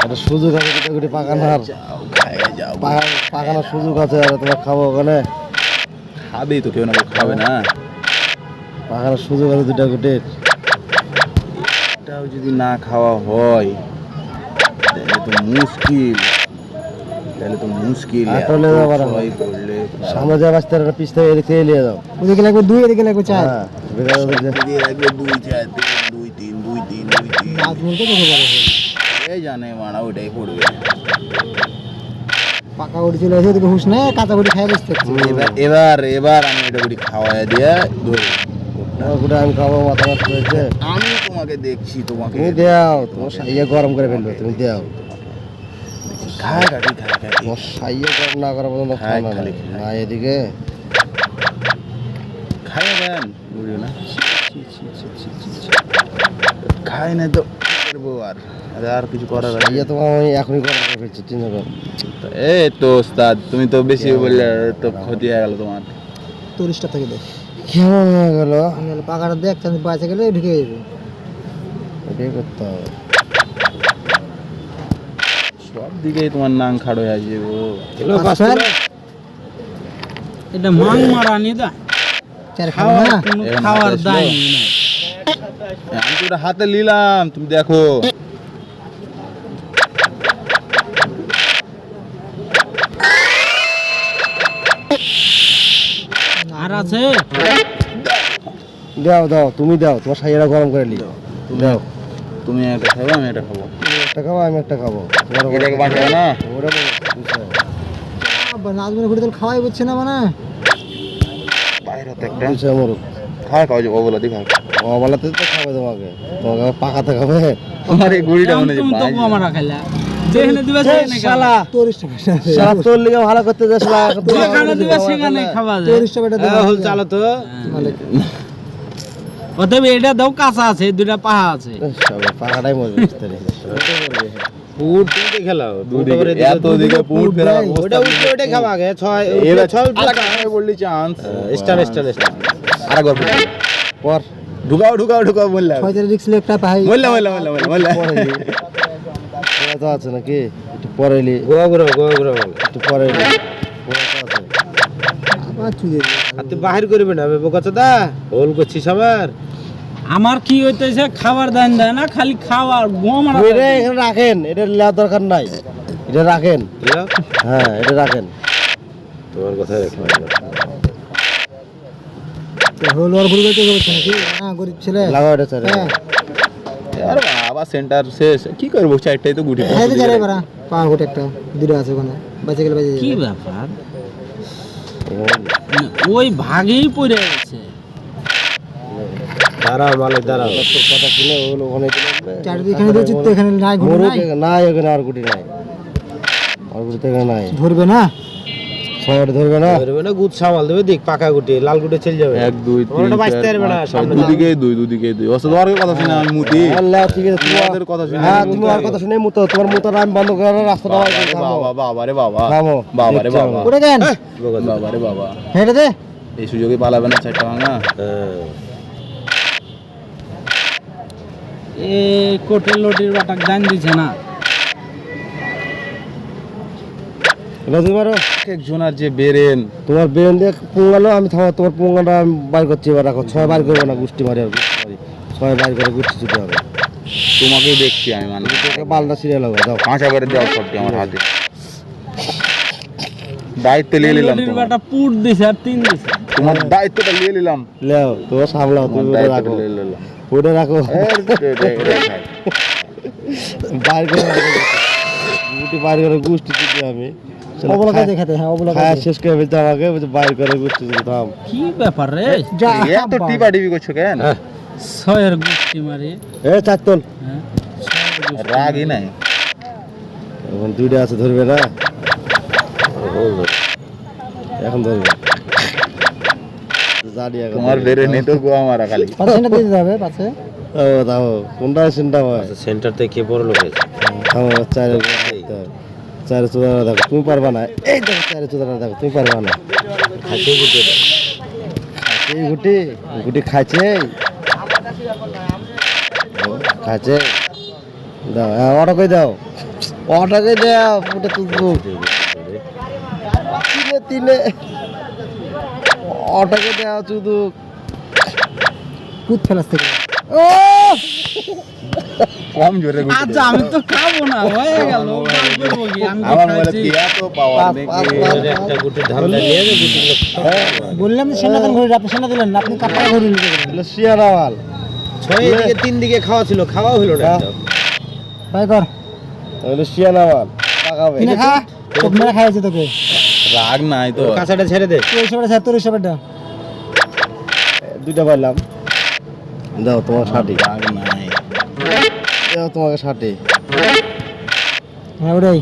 একটা সুযোগ আছে দুটো গুটি পাকানোর। যাও যাও। পাকা- পাকানোর সুযোগ আছে আর তোমার খাব ওখানে। খাবে তো কেউ না খাবে না। পাকানোর সুযোগ আছে দুটা গুটির এটাও যদি না খাওয়া হয় তাহলে তো মুশকিল। তাহলে তো মুশকিল আটলে যাবার পড়লে সামনে যা বাঁচতে একটা পিস থেকে এদিক নিয়ে যাও। ওদিকে লাগবে দুই এদিকে লাগবে চার। হ্যাঁ দুই। চার তিন দুই তিন দুই তিন দুই তিন। হয়ে এই জানে মানা ওটাই পড়বে পাকা উঠে চলে এসে নেই কাঁচা গুটি খাই বসতে এবার এবার এবার আমি এটা করি খাওয়াই দিয়ে খাব মাথা হয়েছে আমি তোমাকে দেখছি তোমাকে তুমি তোমার সাইয়া গরম করে ফেলবে তুমি দাও খায় কাটি খায় কাটি তোমার সাইয়া এদিকে বুঝিও না খায় না তো করব আর। আর কিছু করার আছে সাইয়া আমি এখনই গরম ফেলছি চিন্তা করো। এই তো ওস্তাদ তুমি তো বেশি বললে তো ক্ষতি হয়ে গেল তোমার। তোরিশটা থেকে দেখ। কেমন হয়ে গেল? পাকাটা দেখ চাঁদ বাঁচে গেলে ঢুকে যাবে। এটাই করতে হবে। সব দিকেই তোমার নাং খাড়ো হয়ে এটা মাং মারা নি দা চার খাব না কোনো এরম খাওয়ার দায় আমি তো ওটা হাতে নিলাম তুমি দেখো। আর আছে? দাও দাও তুমি দাও তোমার গরম করে নি দাও। তুমি একটা খাব আমি একটা খাব। তুমি একটা খাব আমি একটা খাব। এটাকে বাঁচাবো না। ওরা খাওয়াই বুঝছে না মানে। বাইরে একটা। খাওয়া খাওয়া যাব বলো দিখা অবলাতে তো খাবে তোমাকে। তোমাকে পাকাতে খাবে। তোমার এই গুড়িটা মনে তুমি তো হচ্ছে মারা খাইলা। যেখানে দিবে সেখানে শালা তোরিশটা শালা তোর লিগে ভালো করতে যাস শালা যেখানে দিবে সেখানে খাওয়া যায়। তোরিশটা বেটা চালো তো। অতএব এটা দাও কাঁচা আছে দুইটা পাহা আছে। পাকাটাই মরবে বুঝতে পেরেছিস। খেলাও দুদিকে এত দিকে পুট ফেরা ওটা উঠলে ওটা খাওয়া আগে ছয় ছয় বললি চান্স স্টার স্টার স্টার আর পর। ঢুকাও ঢুকাও ঢুকাও বললাম ছয় রিক্স লেপটা পাই বললাম বললাম বললাম বললাম ওরা তো আছে নাকি? একটু পরেলি গোয়া গোয়া ঘুরাও বল একটু পরেলি ওরা তো আছে। আবার চুদে আর তুই বাহির করবি না বোকা চোদা হোল করছিস আবার? আমার কি হইতেছে খাবার দান দেয় না খালি খাওয়ার গম এটা এখানে রাখেন এটা নেওয়ার দরকার নাই। এটা রাখেন। হ্যাঁ এটা রাখেন। তোমার কথা রাখলাম। হল আর ভুল করতে বলছে নাকি হ্যাঁ গরিব ছেলে। লাগাও এটা স্যার হ্যাঁ। আর বাবা সেন্টার শেষ। কি করব? চারটাই তো গুটি হ্যাঁ যারে বারা পাওয়ার গোটে একটা দুটো আছে ওখানে বেঁচে গেলে বেঁচে কি ব্যাপার? ওই ভাগেই পড়ে গেছে। দাঁড়াও মালিক দাঁড়াও। তোর কথা শুনে ওগুলো ওখানে চারদিকে এখানে তো এখানে নাই ঘুরে নাই? এখানে- ওখানে আর গুটি নাই। আর গুটি তো এখানে নাই। ধরবে না? ছয়টা ধরবে না? ধরবে না গুদ সামাল দেবে দেখ পাকা গুটি লাল গুটি চলে যাবে। এক দুই তিন ওটা বাঁচতে পারবে না, সামনে দুদিকে দুই দুদিকে দুই। অত তোমার কথা শুনে আমি মুতি। আল্লাহ ঠিক আছে তোমাদের কথা শুনে হ্যাঁ তুমি আর কথা শুনে মুতো তোমার মুতো আমি বন্ধ করে রাস্তাটা বার করে থামো। বাবা বাবা রে বাবা। থামো। বাবা রে বাবা। কেন বোকা চোদা। বাবা রে বাবা। হেঁটে দে। এই সুযোগে পালাবে না চারটা ভাঙা। হ্যাঁ এ কোটের লোটির বাটাক দান দিছে না। এবার তুমি মারো। একজন আর যে বেরেন। তোমার বেরেন দিয়ে পোঙালো আমি থামা তোমার পোঙাটা আমি বাইর করছি এবার রাখো। ছয় বার করব না গুষ্টি মারি আর ছয় বার করে গুষ্টি ছুটে হবে। তোমাকেই দেখছি আমি মানে। তোকে সিরিয়াল হবে দাও কাঁচা করে দেওয়া সবটি আমার হাতে। দায়িত্ব নিয়ে নিলাম লোটির তোমার। পুট দিছে আর তিন দিছে। তোমার দায়িত্বটা নিয়ে নিলাম। লেও তোমার সামলাও তুমি রাখো। নিয়ে রাখো। এই, রে, রে, রে, খাই। বাইর করে গুটি বাইর করে গুষ্টি ছুটে আমি অবলকা দেখাতে হ্যাঁ অবলকা খায়া শেষ করে ফেলতে আমাকে বাইর করে গুষ্টি ছুটে কি ব্যাপার রে? যা এত টিপা টিপি করছ কেন? ছয়ের গুষ্টি মারি। এ চারতন হ্যাঁ রাগই নাই। এখন দুইটা আছে ধরবে না? এখন ধরবে। তোমার ধরবে। নেই তো গোয়া মারা খালি। পাশে দিতে ও থামো কোনটা সেনটা হয়? সেন্টার থেকে কে বড় লোক হয়েছে? থামো চারে চারে চোদারা দেখো তুমি পারবা না। এই দেখো চারে চোদারা দেখো তুমি পারবা না। খাইতে গুটি। গুটি গুটি খাইছে। খাইছে। দাও হ্যাঁ অটো কই দাও। ওটাকে দেয়া ওটা তুলবো তিনে তিনে। ওটাকে দেয়া শুধু কুদ ফেলাস থেকে। ও! কম জোরে আচ্ছা আমি তো খাব না হয়ে গেল বাদ করব কি? আমি তো খাইছি। পাওয়ার পাপ, নাকি পাপ, পাপ। একটা গুটির ধান্দা নিয়ে যে বললাম যে সেনা দেন ঘুরে আপনি সেনা দিলেন না, আপনি কাপড় ঘুরে নিতে গেলেন। হলো শিয়ারা মাল ছয় দিকে তিন দিকে খাওয়া ছিল খাওয়া হলো না হ্যাঁ। ভাই কর। হলো শিয়ারা মাল পাকাবে কিনে খা। খাইছে তোকে। রাগ নাই তো। কাঁচাটা ছেড়ে দে। তুই হিসাবে স্যার তোর হিসাবেটা দুইটা পাইলাম। দাও তোমার সাথে। রাগ নাই। তোমাকে ষাটি। হ্যাঁ ওটাই।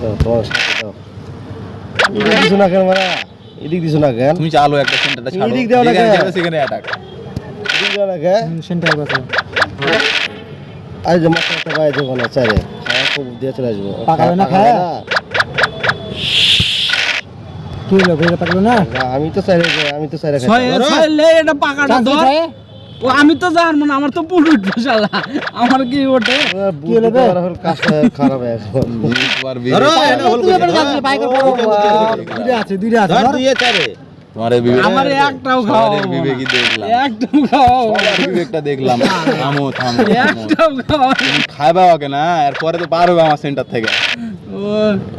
দাও তোমার ষাটি দাও। এদিক দিছো না কেন মারা? এদিক দিছো না কেন? তুমি চালো একটা সেন্টারটা ছাড়ো। এদিক দেও না কেন? সেখানে অ্যাটাক এদিক দিও না কেন? সেন্টার কাছে আজ মাথা একটা পায়ে যাব না চাইলে খাওয়া খুব দিয়ে চলে আসব। পাকাবে না পাকাবে কি হলো পাকলো না? না, আমি তো চাইলে আমি তো চাইলে এটা পাকাটা খায়? ও আমি তো জানব না আমার তো পুরো শালা। আমার কি ওঠে? আমার কি কাজটা খারাপ এখন। ধরো, দুইটা আছে দুইটা আছে ধর। দুইয়ে চারে তোমার বিবেক একটাও। বিবেকই দেখলাম। বিবেকটা দেখলাম। থামো থামো থামো। একটাও খাওয়া খাইবা ওকে না এরপরে তো পার হবে আমার সেন্টার থেকে।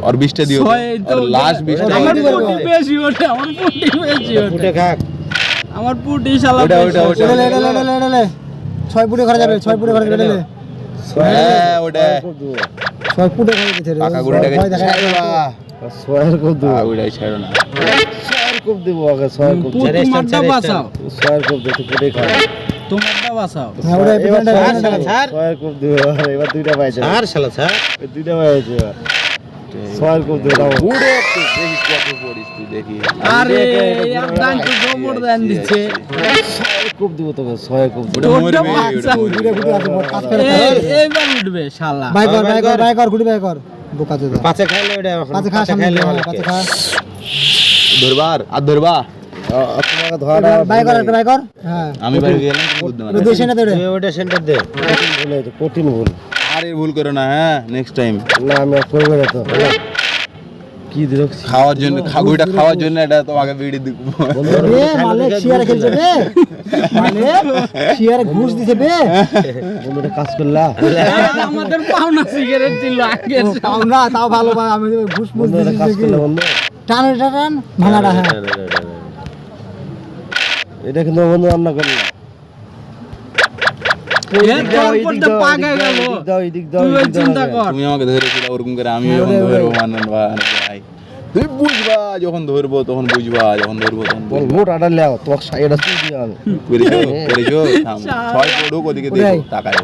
আর বিশটা দিও আর লাস্ট বিশটা আমার বেশি ওঠে আমার বেশি ওঠে ফুটে খাক। আমার পুটি শালা ওটা, ওটা, ওটা। লে, লে, লে, লে, লে। ছয় ফুটে ঘরে যাবে ছয় ফুটে ঘরে যাবে লে। হ্যাঁ ওটা ছয় ফুটে ঘরে পাকা গুড়িটাকে ভয় দেখা ছয়ের খুব দূর। আর ছাড়ো না ছয়ের খুব দিব আগে, ছয়ের দিব। পুটি মারটা বাঁচাও ছয়ের দিব, পুটে। তোমারটা হ্যাঁ, ওটাই এবার ছাড়, ছাড়। ছয়ের দিব, দুইটা পাইছে। ছাড় শালা ছাড় দুইটা পাইছে এবার। খুব দিব, দাও। একটু দেখি কত পড়িস তুই দেখি। আরে আর দান তো গোবর দান দিচ্ছে? খুব দিব তোকে, খুব পাঁচ ফেলে এইবার উঠবে শালা। বাই কর বাই কর বাই কর। গুড়ি কর বোকা চোদা। পাঁচে খাইলে ওটা এখন পাঁচে খা খাইলে পাঁচে খা। ধরবার আর ধরবা। হ্যাঁ। আমি বাড়ি গেলাম দে। কঠিন ভুল। আর ভুল করো না হ্যাঁ নেক্সট টাইম না আমি করব না তো কি দিল খাওয়ার জন্য খাগুইটা খাওয়ার জন্য এটা তোমাকে বিড়ি দিব রে মালিক শিয়ারে খেলছে বে মালিক শিয়ারে ঘুষ দিছে বে বন্ধুটা কাজ করলা আমাদের পাওনা সিগারেট ছিল আগে না তাও ভালো ভাই আমি ঘুষ দিছি কাজ। করলা বন্ধু টান এটা টান ভাঙাটা হ্যাঁ এটা কিন্তু বন্ধু রান্না করলা এর তোর উপরটা পাকা গেল এদিক দাও এদিক দাও তুই ওই এদিক দাও চিন্তা না। কর তুমি আমাকে ধরেছিল ওরকম করে আমি যখন ওরে, ওরে। ধরবো মানন ভাই। তুই বুঝবা যখন ধরবো তখন বুঝবা যখন ধরবো তখন মোট আডার লেও তোমাকে এটা তুই করেছ করেছ ছয় পড়ুক ওদিকে দেখো। তাকায়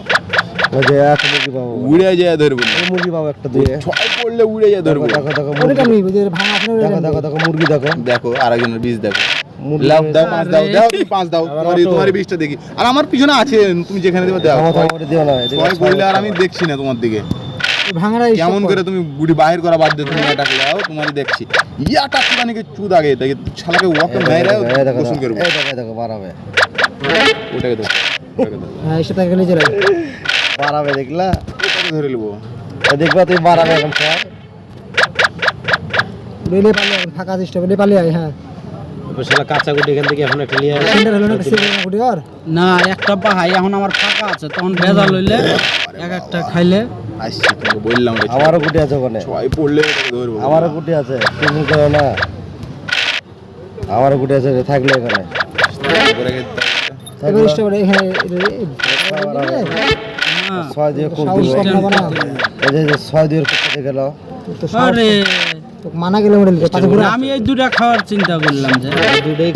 মুরগি পাবো। উড়ে যায় ধরবো মুরগি পাবো একটা দিয়ে। ছয় পড়লে উড়ে যায় ধরবো। দেখো দেখো ওটা মুরগি। দেখো। দেখো দেখো দেখো। দেখো আরেকজনের বীজ দেখো। দাও পাঁচ দাও দাও তুমি পাঁচ দাও তোমার তোমার বীজটা দেখি। আর আমার পিছনে আছে তুমি যেখানে দেবে দাও। থামো, থামো, ছয়- ওটা দিও না এদিকে ছয় ছয় পড়লে আর আমি দেখছি না তোমার দিকে। এই ভাঙাটা হিসাব কেমন করে তুমি গুড়ি বাহির করা বাদ দিয়ে তুমি তোমারই দেখছি। ইয়াটা চুদ আগে দেখি শালাকে ওয়াকে মেরে দেখো, এই দেখো, গোসল করব? এই দেখো, দেখো, বাড়াবে। ওটাকে দেখো হ্যাঁ এসে তাকে নিচে রাখ বাড়াবে দেখলা? ধরে নেব। দেখবা তুমি বাড়াবে এখন ছয় রেলে ফাঁকা আয় হ্যাঁ। শালা কাঁচা গুটি এখান থেকে এখন একটা হলো না একটা পাহাই এখন আমার ফাঁকা আছে তখন ভেজা লইলে এক একটা খাইলে। আসছি তোমাকে বললাম আমারও গুটি আছে ওখানে। ছয় পড়লে ধরবো। আমারও গুটি আছে তুমি করো না। আমারও গুটি আছে থাকলে এখানে। না ছয় দিয়ে ছয় দিয়ে গেল। আরে। তোকে মানা গেলে লিখে ঘুরে আমি এই দুটা খাওয়ার চিন্তা করলাম যে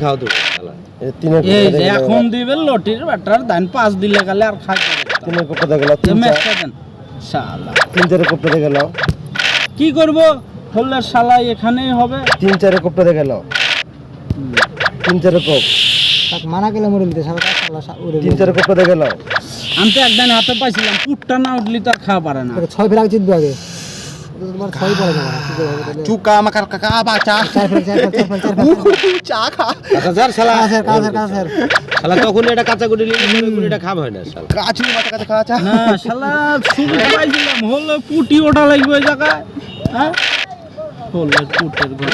খাও তো এই যে এখন দিবে লটির ব্যাটার দান পাঁচ দিলে গেলে আর। তিনের করতে গেল ম্যাচটা দেন। শালা। তিন চারে গেল কি করব? হলে শালা এখানেই হবে। তিন চারে করতে গেল তিন চারে কোপ তাকে মানা গেলে মরে সারা কাজ শালা উড়ে তিন চারে করতে গেল আমি তো একদিন হাতে পাইছিলাম পুটটা না উঠলি তো আর খাওয়া পারে না। ছয় ফেরা জিতবে আগে। তো তোমার ছয় পড়ে না চুকা মাকার কাকা চা খা শালা শালা তখন এটা কাঁচা গুটি নিয়ে গুটিটা হয় না শালা কাচু মাথা কাছে খাওয়া চা না শালা শুরু পাইছিলাম হলো পুটি ওটা লাগবে ওই জায়গায় হ্যাঁ হলো পুটের ঘর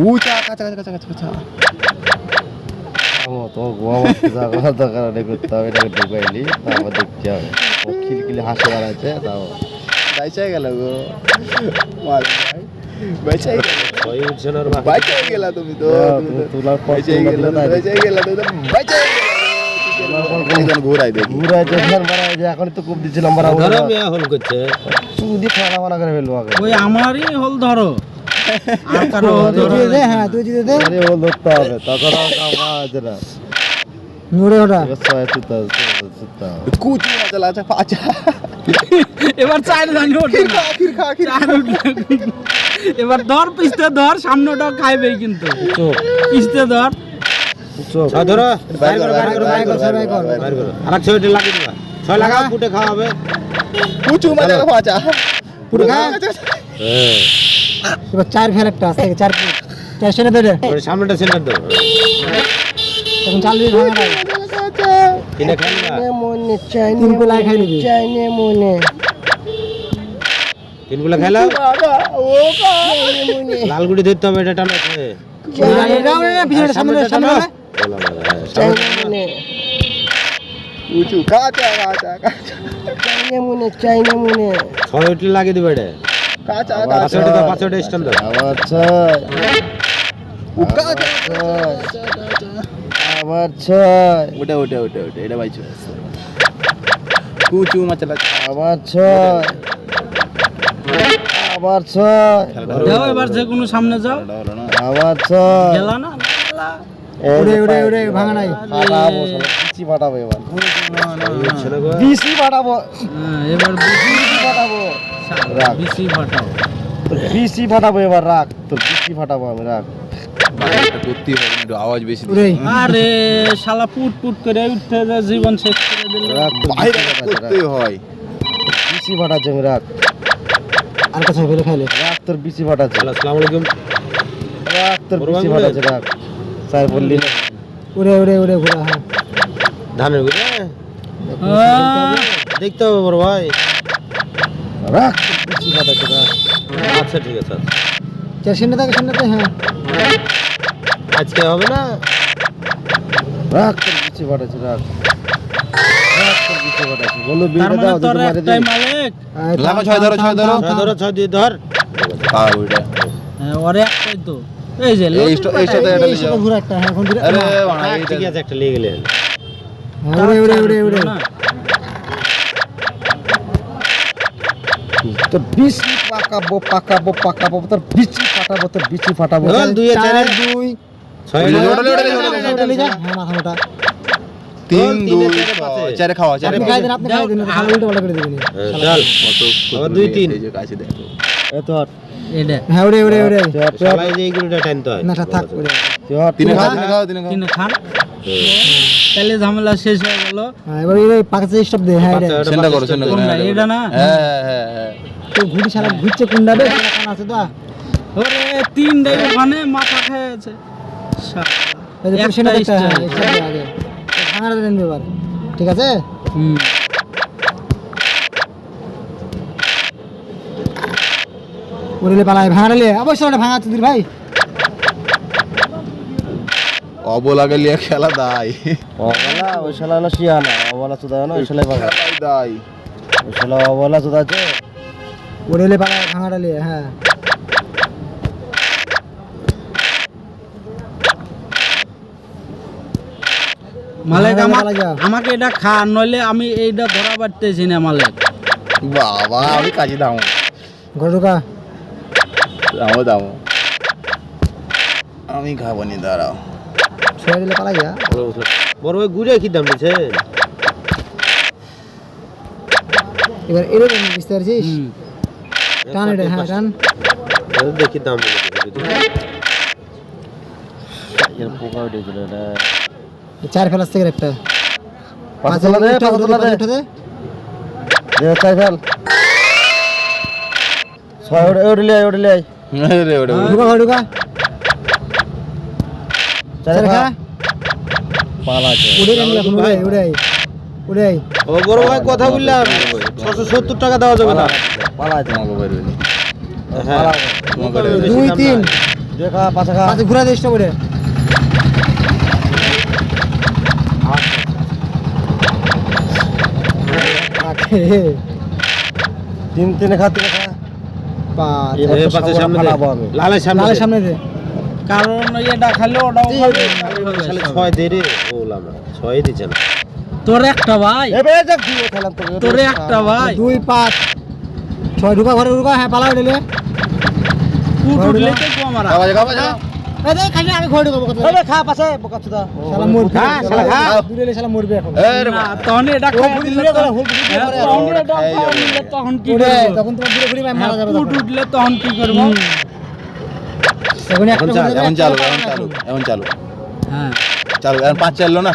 উ চা কাচা কাচা কাচা কাচা তো কারণে করতে হবে এটাকে ঢুকাইলি তারপর দেখতে হবে খিলখিলি হাসি বাড়াচ্ছে তাও বাইচাই গেল গো। মাল ভাই গেল। তুমি তো হ্যাঁ, তুমি তো। তোমরা গেলা বাইচাই গেলা তুমি তো গেলা। ঘোরাই দেখি। ঘুরাই যে মারা এখন তো খুব দিছিলাম মারা ধরো মেয়া হল করছে। ফানা ফানা করে ফেলব আগে। ওই আমারই হল ধরো। আর কারও তুই ধরো দিয়ে হ্যাঁ তুই দিয়ে দে। আরে ও ধরতে হবে তাছাড়া কাম না। এবার চার জানি ওঠে। না। খির খা খির চার উঠলে এবার ধর পিস্তে ধর সামনেটা খাইবে কিন্তু। চোখ পিস্তে ধর। ধরো আর ছয়টা লাগিয়ে দিবা। ছয় লাগা খাওয়া হবে। পাচা পুরো খা হ্যাঁ। এবার চার ফেল একটা আছে চার দে সামনেটা দাও এখন চাল ভাঙা কিনে খাই না। মনে চাই তিন গুলাই খাই নিবি। চাইনে মনে। তিনগুলা খাইলাম লাল গুটি ধরতে হবে এটা টানো আছে এটাও না পিছনে সামনে সামনে বলা বলা, হ্যাঁ, সামনে কুচু কাচা কাচা। কাচা চাইনে মনে চাইনে মনে। ছয় উঠলে লাগিয়ে দিবে এটা। কাচা পাঁচ ওটা দাও পাঁচ ওটা স্ট্যান্ড দাও। আবার ছয়। উ কাচা ছয় আবার ছয়। ওটা ওটা ওটা ওটা এটা বাইচু কুচু মাথা লাচা আবার ছয়। আবার ছয়। যাও এবার যে কোনো সামনে যাও। আবার ছয়। গেলা না ওরে ওরে ওরে ভাঙা নাই। ফাটাবো বিচি ফাটাবো এবার। না গো। বিচি ফাটাবো হ্যাঁ, এবার বিচি ফাটাবো রাখ। বেশি বিচি ফাটাবো এবার রাখ। তোর বিচি ফাটাবো আমি রাখ। করতেই হবে একটু আওয়াজ বেশি আরে শালা পুট পুট করে উঠতে যা জীবন শেষ করে দিল। বাইরে বিচি ফাটাচ্ছে, রাখ। করতেই হয়। রাখ আর খাইলে। রাখ তোর আসসালামু আলাইকুম। রাখ তোর রাখ স্যার বললি না ঘোরা হ্যাঁ। ধানের দেখতে হবে বড় ভাই। রাখ তোর বিচি রাখ আচ্ছা ঠিক আছে আচ্ছা। চার সেনে থাকে সেনে হ্যাঁ। আজকে হবে না? রাখ তোর রাখ রাখ বলো মানে দাও তোর একটাই মালিক। আয়, ছয় ধরো, ছয় ধরো। ছয় ধরো ছয় দিয়ে ধর। আর ওইটা। হ্যাঁ, ওরে একটাই তো। এই যে এই এই সাথে এটা নিয়ে যাও। সাথে একটা এখন ঘুরে- আরে বাবা, থাক, এইটা ঠিক আছে একটা নিয়ে গেলেন ওরে ওরে ওরে ওরে না। তোর পাকাবো পাকাবো পাকাবো তোর বিচি ফাটাবো তোর বিচি ফাটাবো। দুইয়ে চার, দুই ছয় হ্যাঁ তিন দুই চারে খাওয়া চারে। খাই দেন আপনি খাই দেন খালি উল্টো পাল্টা করে দিবেন। হ্যাঁ, চল কত আবার দুই, তিন। এই যে কাছে দেখো। এ তোর। এটা হ্যাঁ ওরে ওরে ওরে সবাই যে এইগুলোটা টানতে হয়। না থাক ওরে তিনে খাও তিনে খাও তিনে খাও। খান তাহলে ঝামেলা শেষ হয়ে গেল। হ্যাঁ এবার ওই পাকাতে স্টপ দে। হ্যাঁ এটা। সেন্ডা করো সেন্ডা করো। হ্যাঁ, এটা না? হ্যাঁ হ্যাঁ হ্যাঁ তো ঘুড়ি শালা ঘুরছে কুন্ডা বে আছে তো? ওরে তিনটাই ওখানে মাথা খেয়েছে। ঠিক আছে? হুম। ওরে পালাই ভাঙাটা অবশ্যই ওটা ভাঙা তুই ভাই। অবলা গেলিয়া খেলা দাই অবলা ওই শালা হলো শিয়ানা অবলা চুদা না ওই শালাই দাই ওই শালা অবলা চুদা আছে ওরে পালাই ভাঙাটা লে হ্যাঁ। মালিক আমাকে এটা খা নইলে আমি এইটা ধরা পারতেছি না মালিক। বাবা আমি কাজে দাও ঘরে ঢোকা দাও দাও আমি খাব নি দাঁড়াও। ছেড়ে দিলে পালাই যা। বড় ভাই ঘুরে কি দাম দিচ্ছে এবার এরে দেন বুঝতে পারছিস? টান এটা হ্যাঁ টান। দেখি দাম পোকা উঠেছিল এটা চার ফেলাস থেকে একটা। কথা বললাম। ছশো সত্তর টাকা দেওয়া যাবে না। হ্যাঁ। দুই তিন। ঘুরা দিস উড়ে তিন তিনে খা তিনে সামনে লালের সামনে দে। কারণ এটা খালে ছয় দে রে। বললাম ছয় দিচ্ছে না। তোর একটা ভাই। তোর একটা ভাই। দুই পাঁচ। ছয় ঢুকা ঘরে ঢুকা হ্যাঁ পালা কুট উঠলে তো তখন তো- করে, করে। কি করব? এখন চাল, এখন চালু এখন চালু হ্যাঁ। চালু এখন পাঁচ চাললো না?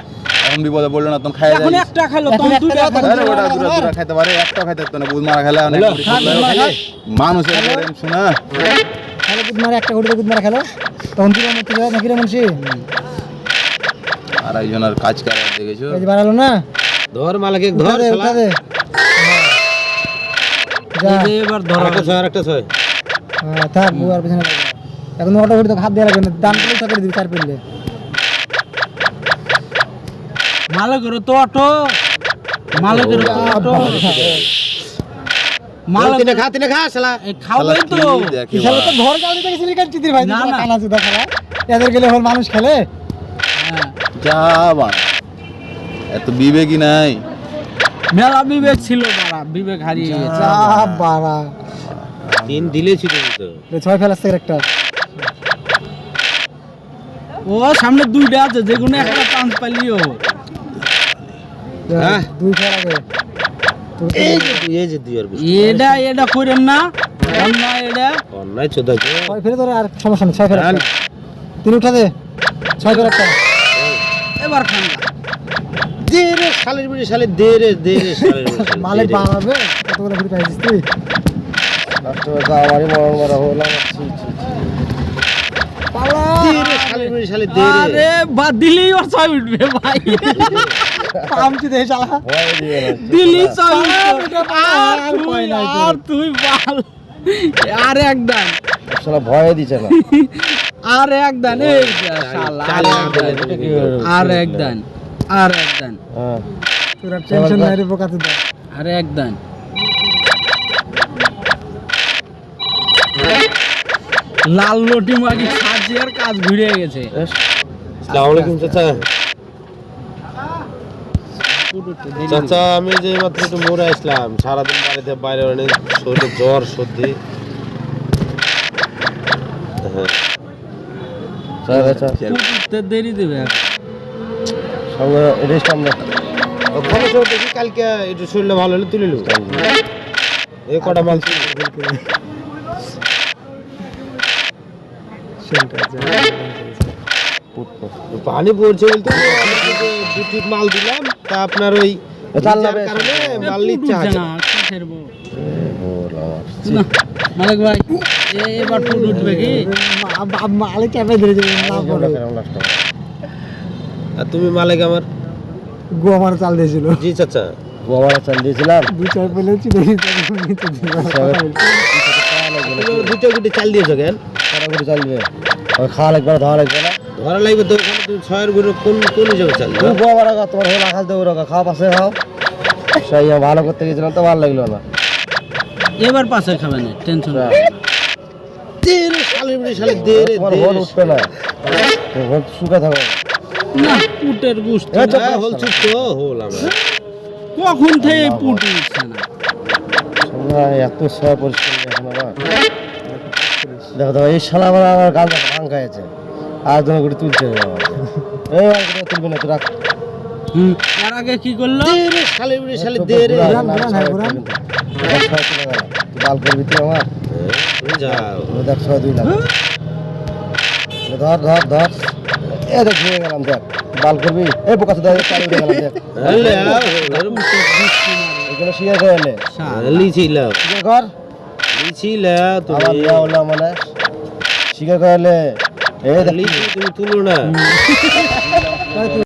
এখন বিপদে পড়ল না তখন খাই এখন একটা খাইলো তখন ওটা খাইতে পারে একটা খাইতে পারতো না বুধ মারা খেলে অনেক। মানুষের শোনা খেলো গুদ মারে একটা ঘুরে গুদ মারা খেলো? তখন রে আর একজনের কাজ কার দেখেছ বাড়ালো না ধর মালাকে ধর যা এবার ধরো আরেকটা ছয় আরেকটা ছয় হ্যাঁ, থাক পিছনে এখন অটো ঘুরে তো হাত দেওয়া লাগবে না দাম পেলে চাকরি দিবি চার পেলে মালিকের তো অটো মালিকের তো অটো মাল তিনে খা তিনে খা শালা। খাওয়াই তো। দেখে তো ঘর গাড়ি থেকে সিলি কাট চিতির ভাই না, না। কানা চুদা খেলা এদের গেলে হল মানুষ খেলে। যা বাড়া। এত বিবেকই নাই। মেলা বিবেক ছিল বাড়া বিবেক হারিয়ে গেছে। যা বাড়া। তিন দিলে ছিল তো ছয় ফেলাস থেকে একটা। ও সামনে দুইটা আছে যে কোনো একটা চান্স পাইলিও হ্যাঁ। দুই ফেল এই যে দুই এই যে দুই আর এটা এটা করেন না। অন্যায় এটা। অন্যায় চোদা ছয় ফেলে তোর আর সমস্যা নেই ছয় ফেল। তিন উঠা দে। ছয় ফেল একটা। এবার দে রে শালের বিড়ি শালে দে রে দে রে শালের বিড়ি মালিক বাড়াবে কতগুলো ঘুরে পাইছিস তুই? লাস্টে গাওয়ারি মরণ মারা হলাম ছি ছি। পালা। আরে বা দিলেই ওর ছয় উঠবে ভাই। পামচি দে শালা দিলি ছয় উঠবে। আর তুই বাল। আর শালা ভয় দিছে না। আর এই শালা? আর আর হ্যাঁ। তোর টেনশন নাই রে বোকা চুদা আর একদান লাল লটি মাগি সাজিয়ার কাজ ঘুরে গেছে। আসসালামু আলাইকুম চাচা চাচা আমি যে মাত্র একটু মোড়ে আসলাম। সারাদিন বাড়িতে বাইরে অনেক শরীরে জ্বর সর্দি। হ্যাঁ। আচ্ছা দেরি দেবে সঙ্গে রেস্ট আমরা কালকে একটু শরীরটা ভালো হলে তুলে নেব। এই কটা মাল পানি পড়ছে বলতে দু টিপ মাল দিলাম তা আপনার ওই ও চাল ভিজার নেবে। কারণে মাল নিচ্ছে উঠছে আছে না কিসের বউ? বললাম না, মালিক ভাই এবার ফুট উঠবে কি? মালিক চাপে ধরে যাবে না পড়ে আর তুমি মালিক আমার? গো আমার চাল দিয়েছিল। জি চাচা। চাল দিয়েছিলাম। দুই চার পেলে চিনে দুটো গুটি চাল দিয়েছ কেন? করে চাল দিবে ওই খাওয়া লাগবে না ধোয়া লাগবে না। ধরা লাগবে তো ওখানে তুমি ছয়ের গুটি কোন কোন হিসাবে চাল তুই গোয়ারা তোমার হলো আকাশ দেবো রাখা খাওয়া পাশে খাও সেই ভালো করতে গেছিলাম তো ভালো লাগল না। এবার পাশে খাবে না টেনশন হ্যাঁ। বিড়ি তোমার উঠবে না। তোর শুকা থাকবে না পুটের গুষ্টি এই তো হ্যাঁ, হল চুপ তো হল আমরা। কখন থেকে পুট উঠছে না? এত সয় পরিষ্কার এখন আবার। দেখো দেখো এই শালা আমার আমার গাল দেখো ভাঙ খাইছে আর তোমার করে তুলছে এই আর করে তুলবে না? তো রাখ। হুম, এর আগে কি করল? শালের বিড়ি শালে দে রে। গেল। করবি তুই আমার? তুমি যাও। ও দেখ ছয় দুই লাখ। ধর ধর ধর। এ দেখ ঘুরে গেলাম দেখ। বাল করবি? এই বোকা তো দেখ চালু গেলাম দেখ। এগুলো শিয়ার করে লিছিলাম শিয়ার আমার তুমি বিয়া হলো মানে শিকার করলে এই তুমি তুলো না